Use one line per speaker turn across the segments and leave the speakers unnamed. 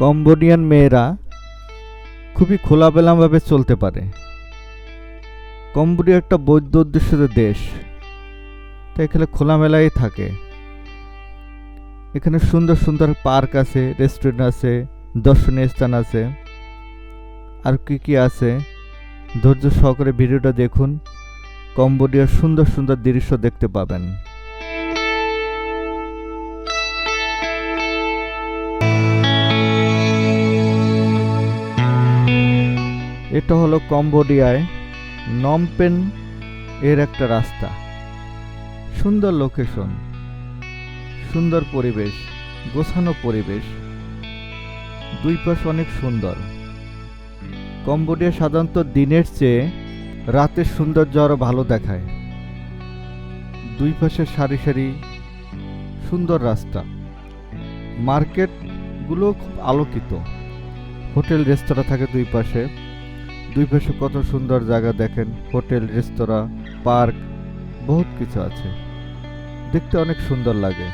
Cambodian মেয়েরা খুবই খোলামেলাভাবে চলতে পারে। কম্বোডিয়া একটা বৌদ্ধ অধ্যুষিত দেশ, তাই এখানে খোলামেলাই থাকে। এখানে সুন্দর সুন্দর পার্ক আছে, রেস্টুরেন্ট আছে, দর্শনীয় স্থান আছে। আর কি কি আছে? ধৈর্য সহকারে ভিডিওটা দেখুন। কম্বোডিয়ার সুন্দর সুন্দর দৃশ্য দেখতে পাবেন। এটা হলো কম্বোডিয়ায় নমপেন এর একটা রাস্তা। সুন্দর লোকেশন সুন্দর পরিবেশ, গোছানো পরিবেশ, দুই পাশ অনেক সুন্দর। কম্বোডিয়া সাধারণত দিনের চেয়ে রাতের সৌন্দর্য আরও ভালো দেখায়। দুই পাশে সারি সারি সুন্দর রাস্তা। মার্কেটগুলো খুব আলোকিত। হোটেল, রেস্তোরাঁ থাকে দুই পাশে। দুই পাশে কত সুন্দর জায়গা দেখেন, হোটেল, রেস্তোরাঁ, পার্ক, বহুত কিছু আছে। দেখতে অনেক সুন্দর লাগে।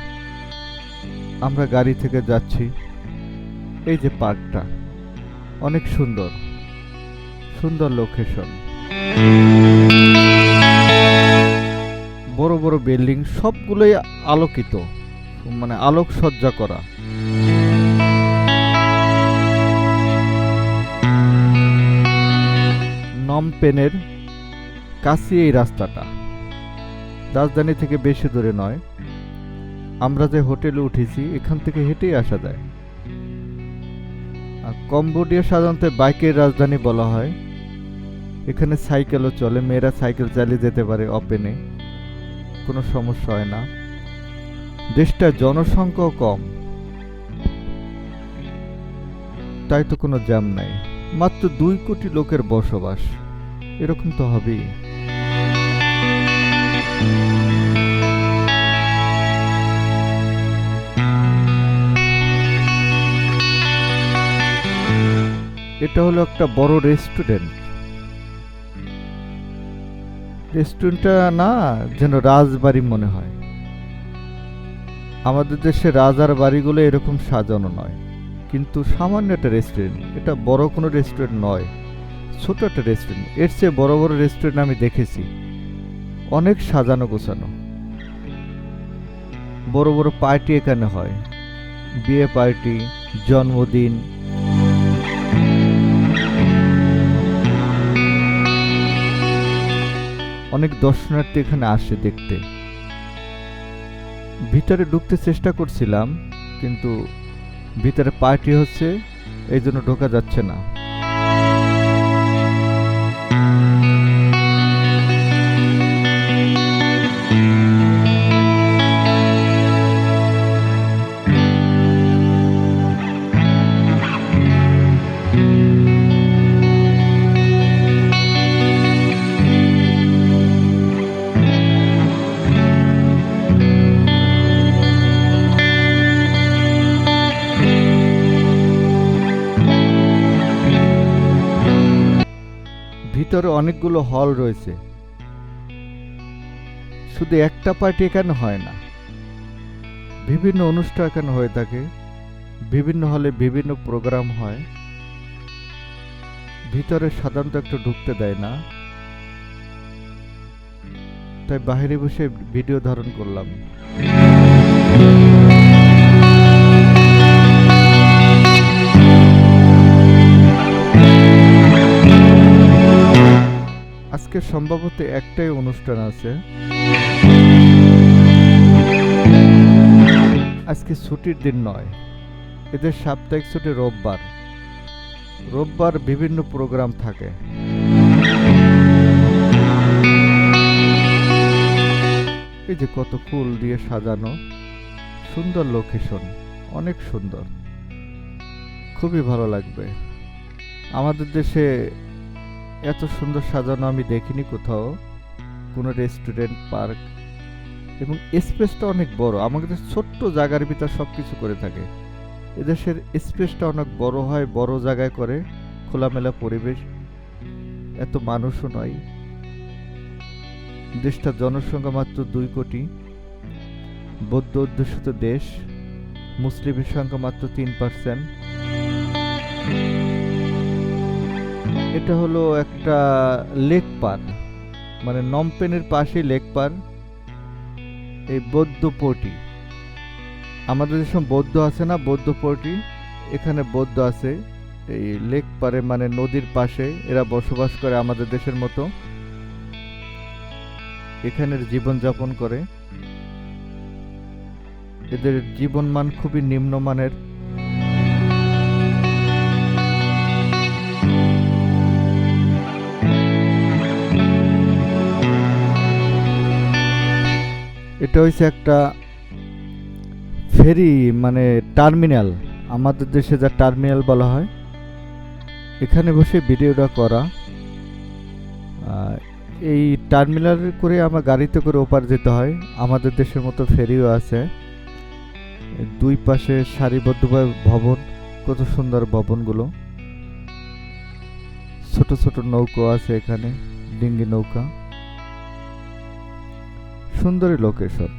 আমরা গাড়ি থেকে যাচ্ছি। এই যে পার্কটা, অনেক সুন্দর। সুন্দর লোকেশন। বড় বড় বিল্ডিং, সবগুলোই আলোকিত মানে আলোক সজ্জা করা নমপেনের কাছে এই রাস্তাটা। রাজধানী থেকে বেশি দূরে নয়। আমরা যে হোটেলে উঠেছি, এখান থেকে হেঁটেই আসা যায়। আর কম্বোডিয়া সাধারণত বাইকের রাজধানী বলা হয়। এখানে সাইকেলও চলে, মেয়েরা সাইকেল চালিয়ে যেতে পারে ওপেনে কোনো সমস্যা হয় না। দেশটা জনসংখ্যাও কম। তাই তো কোনো জ্যাম নাই। মাত্র দুই কোটি লোকের বসবাস। এরকম তো হবেই। এটা হলো একটা বড় রেস্টুরেন্ট। রেস্টুরেন্টটা না, যেন রাজবাড়ি মনে হয়। আমাদের দেশে রাজার বাড়িগুলো এরকম সাজানো নয়। কিন্তু সামান্য একটা রেস্টুরেন্ট, এটা বড় কোনো রেস্টুরেন্ট নয়। ছোট একটা রেস্টুরেন্টের চেয়ে বড় বড় রেস্টুরেন্ট আমি দেখেছি। অনেক সাজানো গোছানো। বড় বড় পার্টি এখানে হয়। বিয়ে পার্টি জন্মদিন। অনেক দর্শনার্থী এখানে আসে দেখতে। ভিতরে ঢুকতে চেষ্টা করছিলাম, কিন্তু ভিতরে পার্টি হচ্ছে, এই জন্য ঢোকা যাচ্ছে না। ভিতরে অনেকগুলো হল রয়েছে। শুধু একটা পার্টি এখানে হয় না। বিভিন্ন অনুষ্ঠান এখানে হয়ে থাকে। বিভিন্ন হলে বিভিন্ন প্রোগ্রাম হয়। ভিতরে সাধারণত একটু ঢুকতে দেয় না। তাই বাইরে বসে ভিডিও ধারণ করলাম। আজকে সম্ভবত একটাই অনুষ্ঠান আছে। আজকে ছুটির দিন নয়। এদের সাপ্তাহিক ছুটি রোববার। রোববার বিভিন্ন প্রোগ্রাম থাকে। এই যে কত ফুল দিয়ে সাজানো। সুন্দর লোকেশন অনেক সুন্দর। খুবই ভালো লাগবে। আমাদের দেশে এত সুন্দর সাজানো আমি দেখিনি কোথাও। কোনো রেস্টুরেন্ট পার্ক এবং স্পেসটা অনেক বড়। আমাদের ছোট্ট জায়গার ভিতর সব কিছু করে থাকে। এদেশের স্পেসটা অনেক বড় হয়, বড় জায়গায় করে, খোলামেলা পরিবেশ। এত মানুষও নয়। দেশটার জনসংখ্যা মাত্র দুই কোটি। বৌদ্ধ অধ্যুষিত দেশ। মুসলিমের সংখ্যা মাত্র তিন পার্সেন্ট এটা হলো একটা লেক পার মানে নমপেনের পাশে লেক পার, এই বৌদ্ধ পটি। আমাদের যেসব বৌদ্ধ আছে না, বৌদ্ধ পটি, এখানে বৌদ্ধ আছে। এই লেক পারে মানে নদীর পাশে, এরা বসবাস করে আমাদের দেশের মতো। এখানের জীবনযাপন করে। এদের জীবনমান খুবই নিম্নমানের। এটা হচ্ছে একটা ফেরি মানে টার্মিনাল। আমাদের দেশে যা টার্মিনাল বলা হয়, এখানে বসে ভিডিওটা করা। এই টার্মিনাল করে আমার গাড়িতে করে ওপার যেতে হয়। আমাদের দেশের মতো ফেরিও আছে। দুই পাশে সারিবদ্ধভাবে ভবন, কত সুন্দর ভবনগুলো। ছোট ছোট নৌকো আছে এখানে, ডিঙ্গি নৌকা। সুন্দরী লোকেশন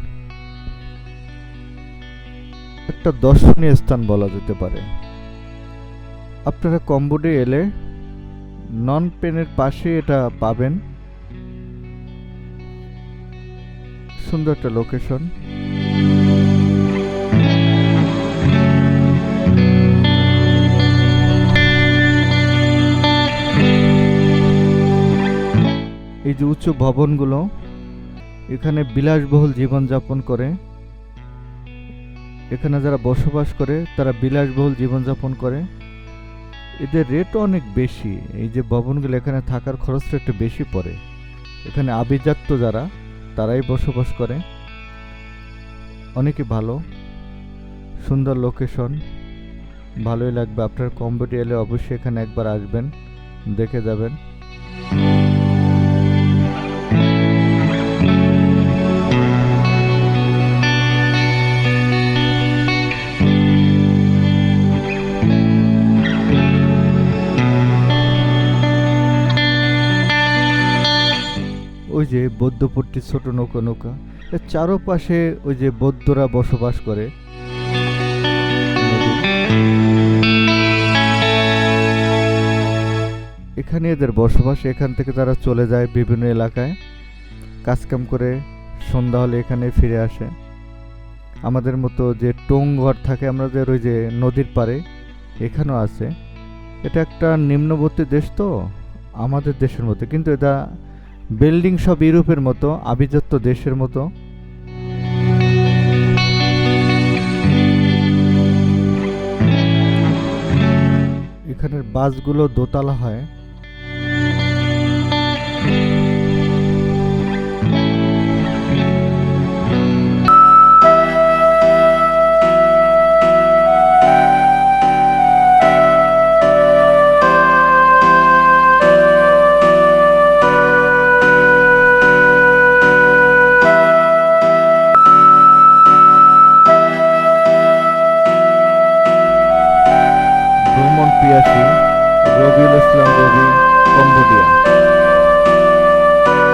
একটা দর্শনীয় স্থান বলা যেতে পারে। আপনারা কম্বোডে এলে নন পেনের পাশে এটা পাবেন। সুন্দর একটা লোকেশন এই যে উচ্চ ভবনগুলো এখানে বিলাসবহুল জীবনযাপন করে, এখানে যারা বসবাস করে, তারা বিলাসবহুল জীবনযাপন করে। এদের রেটও অনেক বেশি। এই যে ভবনগুলো এখানে থাকার খরচটা একটু বেশি পড়ে। এখানে আভিজাত্য যারা, তারাই বসবাস করে। অনেকে ভালো, সুন্দর লোকেশন ভালোই লাগবে। আপনার কম্বোডিয়া এলে অবশ্যই এখানে একবার আসবেন, দেখে যাবেন। যে বৌদ্ধপট্টি ছোট নৌকা নৌকা, এর চারোপাশে ওই যে বৌদ্ধরা বসবাস করে। এখানে এদের বসবাস, এখান থেকে তারা চলে যায় বিভিন্ন এলাকায়। কাজকাম করে সন্ধ্যা হলে এখানে ফিরে আসে। আমাদের মতো যে টোং ঘর থাকে আমাদের ওই যে নদীর পাড়ে, এখানেও আছে। এটা একটা নিম্নবর্তী দেশ তো, আমাদের দেশের মতো। কিন্তু এটা বিল্ডিং সব ইউরোপের মতো আভিজাত্য দেশের মতো। এখানের বাসগুলো দোতলা হয়। পিয়াসী রবিউল ইসলাম রবি কম্বোডিয়া।